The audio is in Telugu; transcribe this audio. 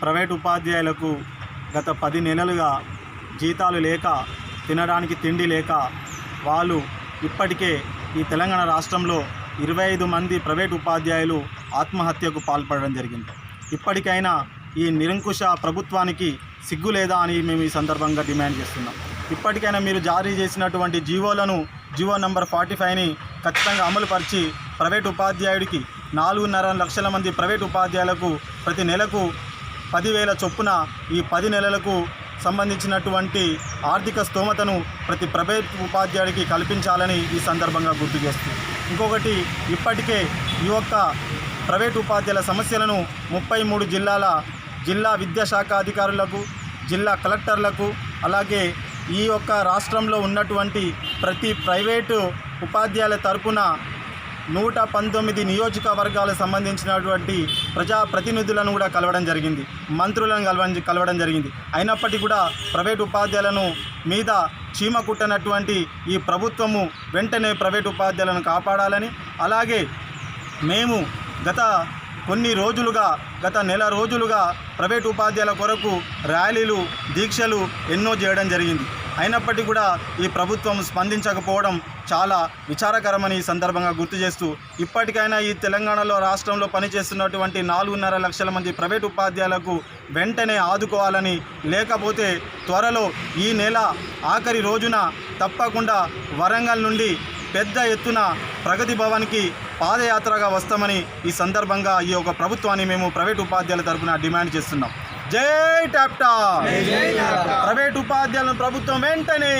ప్రైవేట్ ఉపాధ్యాయులకు గత పది నెలలుగా జీతాలు లేక తినడానికి తిండి లేక వాళ్ళు ఇప్పటికే ఈ తెలంగాణ రాష్ట్రంలో ఇరవై ఐదు మంది ప్రైవేట్ ఉపాధ్యాయులు ఆత్మహత్యకు పాల్పడడం జరిగింది. ఇప్పటికైనా ఈ నిరంకుశ ప్రభుత్వానికి సిగ్గు లేదా అని మేము ఈ సందర్భంగా డిమాండ్ చేస్తున్నాం. ఇప్పటికైనా మీరు జారీ చేసినటువంటి జీవోలను జీవో నంబర్ ఫార్టీ ఫైవ్ని ఖచ్చితంగా అమలుపరిచి ప్రైవేట్ ఉపాధ్యాయుడికి నాలుగున్నర లక్షల మంది ప్రైవేట్ ఉపాధ్యాయులకు ప్రతి నెలకు పదివేల చొప్పున ఈ పది నెలలకు సంబంధించినటువంటి ఆర్థిక స్తోమతను ప్రతి ప్రైవేట్ ఉపాధ్యాయుడికి కల్పించాలని ఈ సందర్భంగా గుర్తు చేస్తుంది. ఇంకొకటి ఇప్పటికే ఈ యొక్క ప్రైవేట్ ఉపాధ్యాయుల సమస్యలను ముప్పై మూడు జిల్లాల జిల్లా విద్యాశాఖ అధికారులకు జిల్లా కలెక్టర్లకు అలాగే ఈ యొక్క రాష్ట్రంలో ఉన్నటువంటి ప్రతి ప్రైవేటు ఉపాధ్యాయుల తరపున నూట పంతొమ్మిది నియోజకవర్గాలకు సంబంధించినటువంటి ప్రజా ప్రతినిధులను కూడా కలవడం జరిగింది. మంత్రులను కలవడం కలవడం జరిగింది. అయినప్పటికీ కూడా ప్రైవేట్ ఉపాధ్యాయులను మీద చీమ కుట్టనటువంటి ఈ ప్రభుత్వము వెంటనే ప్రైవేట్ ఉపాధ్యాయులను కాపాడాలని అలాగే మేము గత కొన్ని రోజులుగా గత నెల రోజులుగా ప్రైవేట్ ఉపాధ్యాయుల కొరకు ర్యాలీలు దీక్షలు ఎన్నో చేయడం జరిగింది. అయినప్పటికీ కూడా ఈ ప్రభుత్వం స్పందించకపోవడం చాలా విచారకరమని ఈ సందర్భంగా గుర్తు చేస్తూ ఇప్పటికైనా ఈ తెలంగాణలో రాష్ట్రంలో పనిచేస్తున్నటువంటి నాలుగున్నర లక్షల మంది ప్రైవేట్ ఉపాధ్యాయులకు వెంటనే ఆదుకోవాలని లేకపోతే త్వరలో ఈ నెల ఆఖరి రోజున తప్పకుండా వరంగల్ నుండి పెద్ద ఎత్తున ప్రగతి భవన్కి పాదయాత్రగా వస్తామని ఈ సందర్భంగా ఈ యొక్క ప్రభుత్వాన్ని మేము ప్రైవేట్ ఉపాధ్యాయుల తరపున డిమాండ్ చేస్తున్నాం. జై టాప్టా ప్రైవేట్ ఉపాధ్యాయులను ప్రభుత్వం వెంటనే